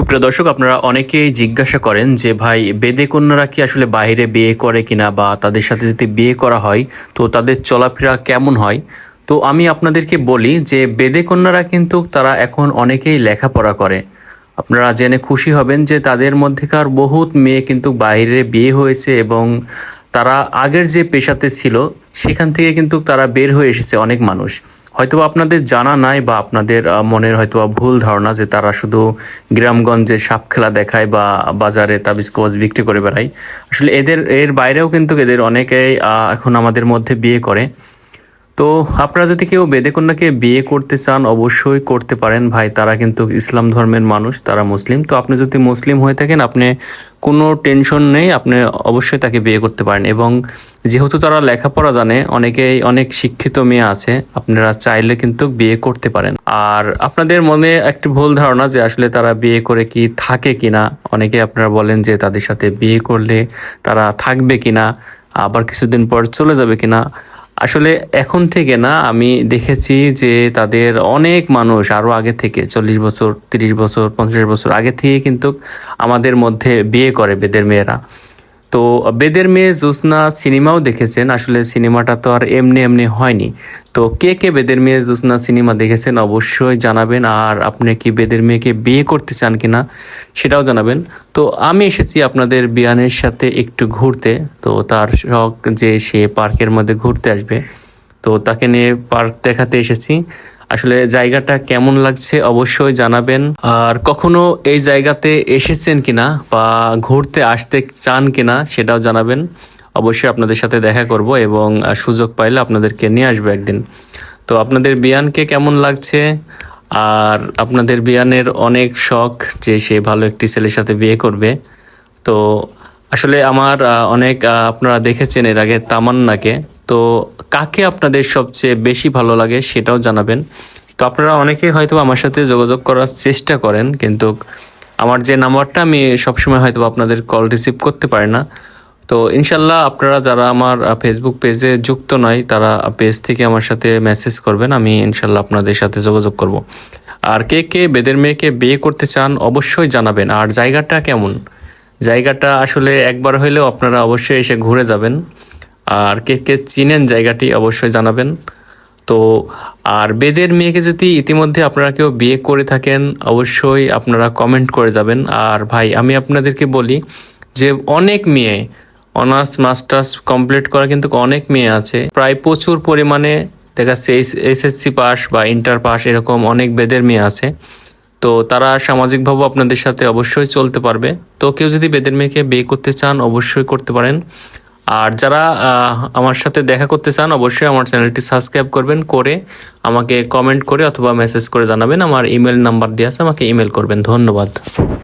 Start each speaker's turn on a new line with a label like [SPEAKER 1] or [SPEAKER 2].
[SPEAKER 1] সুপ্রিয় দর্শক, আপনারা অনেকেই জিজ্ঞাসা করেন যে, ভাই, বেদে কন্যারা কি আসলে বাইরে বিয়ে করে কিনা বা তাদের সাথে যদি বিয়ে করা হয়, তো তাদের চলাফেরা কেমন হয়? তো আমি আপনাদেরকে বলি যে, বেদে কন্যারা কিন্তু তারা এখন অনেকেই লেখাপড়া করে। আপনারা জেনে খুশি হবেন যে, তাদের মধ্যেকার বহুত মেয়ে কিন্তু বাইরে বিয়ে হয়েছে এবং তারা আগের যে পেশাতে ছিল, সেখান থেকে কিন্তু তারা বের হয়ে এসেছে অনেক মানুষ। হয়তোবা আপনাদের জানা নাই বা আপনাদের মনের হয়তো ভুল ধারণা যে তারা শুধু গ্রামগঞ্জে সাপ খেলা দেখায় বা বাজারে তাবিজ কবজ বিক্রি করে বেড়ায়। আসলে এদের, এর বাইরেও কিন্তু এদের অনেকেই এখন আমাদের মধ্যে বিয়ে করে। তো আপনারা যদি কেউ বেদে কন্যাকে বিয়ে করতে চান, অবশ্যই করতে পারেন ভাই। তারা কিন্তু ইসলাম ধর্মের মানুষ, তারা মুসলিম। তো আপনি যদি মুসলিম হয়ে থাকেন, আপনি কোনো টেনশন নেই, আপনি অবশ্যই তাকে বিয়ে করতে পারেন। এবং যেহেতু তারা লেখাপড়া জানে, অনেকেই অনেক শিক্ষিত মেয়ে আছে, আপনারা চাইলে কিন্তু বিয়ে করতে পারেন। আর আপনাদের মনে একটি ভুল ধারণা যে আসলে তারা বিয়ে করে কি থাকে কিনা? অনেকে আপনারা বলেন যে তাদের সাথে বিয়ে করলে তারা থাকবে কিনা, আবার কিছুদিন পর চলে যাবে কিনা। আসলে এখন থেকে না, আমি দেখেছি যে তাদের অনেক মানুষ আরও আগে থেকে চল্লিশ বছর, তিরিশ বছর, পঞ্চাশ বছর আগে থেকে কিন্তু আমাদের মধ্যে বিয়ে করে বেদের মেয়েরা। তো বেদের মেয়ে জোসনা সিনেমাও দেখেছেন। আসলে সিনেমাটা তো আর এমনি এমনি হয়নি। তো কে কে বেদের মেয়ে জোসনা সিনেমা দেখেছেন অবশ্যই জানাবেন। আর আপনি কি বেদের মেয়েকে বিয়ে করতে চান কিনা সেটাও জানাবেন। তো আমি এসেছি আপনাদের বিয়ানের সাথে একটু ঘুরতে। তো তার শখ যে সে পার্কের মধ্যে ঘুরতে আসবে। তো তাকে নিয়ে পার্ক দেখাতে এসেছি। আসলে জায়গাটা কেমন লাগছে অবশ্যই জানাবেন। আর কখনো এই জায়গাতে এসেছেন কিনা বা ঘুরতে আসতে চান কিনা সেটাও জানাবেন। অবশ্যই আপনাদের সাথে দেখা করব এবং সুযোগ পাইলে আপনাদেরকে নিয়ে আসব একদিন। তো আপনাদের বিয়ানকে কেমন লাগছে? আর আপনাদের বিয়ানের অনেক শখ যে সে ভালো একটি ছেলের সাথে বিয়ে করবে। তো আসলে আমার অনেক আপনারা দেখেছেন এর আগে তামান্নাকে। তো কাকে আপনাদের সবচেয়ে বেশি ভালো লাগে সেটাও জানাবেন। তো আপনারা অনেকেই হয়তো আমার সাথে যোগাযোগ করার চেষ্টা করেন, কিন্তু আমার যে নাম্বারটা আমি সবসময় হয়তো আপনাদের কল রিসিভ করতে পারি না। তো ইনশাল্লাহ আপনারা যারা আমার ফেসবুক পেজে যুক্ত নয়, তারা পেজ থেকে আমার সাথে মেসেজ করবেন, আমি ইনশাল্লাহ আপনাদের সাথে যোগাযোগ করব। আর কে কে বেদের মেয়েকে বিয়ে করতে চান অবশ্যই জানাবেন। আর জায়গাটা কেমন? জায়গাটা আসলে একবার হইলেও আপনারা অবশ্যই এসে ঘুরে যাবেন। আর কে কে চিনেন জায়গাটি অবশ্যই জানাবেন। তো, আর বেদের মেয়েকে যদি ইতিমধ্যে আপনারা কেউ বিয়ে করে থাকেন, অবশ্যই আপনারা কমেন্ট করে যাবেন। আর ভাই, আমি আপনাদেরকে বলি যে, অনেক মেয়ে অনার্স, মাস্টার্স কমপ্লিট করা কিন্তু অনেক মেয়ে আছে। প্রায় প্রচুর পরিমাণে দেখা যাচ্ছে এসএসসি পাস বা ইন্টার পাস এরকম অনেক বেদের মেয়ে আছে। তো, তারা সামাজিকভাবে আপনাদের সাথে অবশ্যই চলতে পারবে। তো, কেউ যদি বেদের মেয়েকে বিয়ে করতে চান, অবশ্যই করতে পারেন। আর যারা আমার সাথে দেখা করতে চান, অবশ্যই আমার চ্যানেলটি সাবস্ক্রাইব করবেন, করে আমাকে কমেন্ট করে অথবা মেসেজ করে জানাবেন। আমার ইমেল নাম্বার দেওয়া আছে, আমাকে ইমেল করবেন। ধন্যবাদ।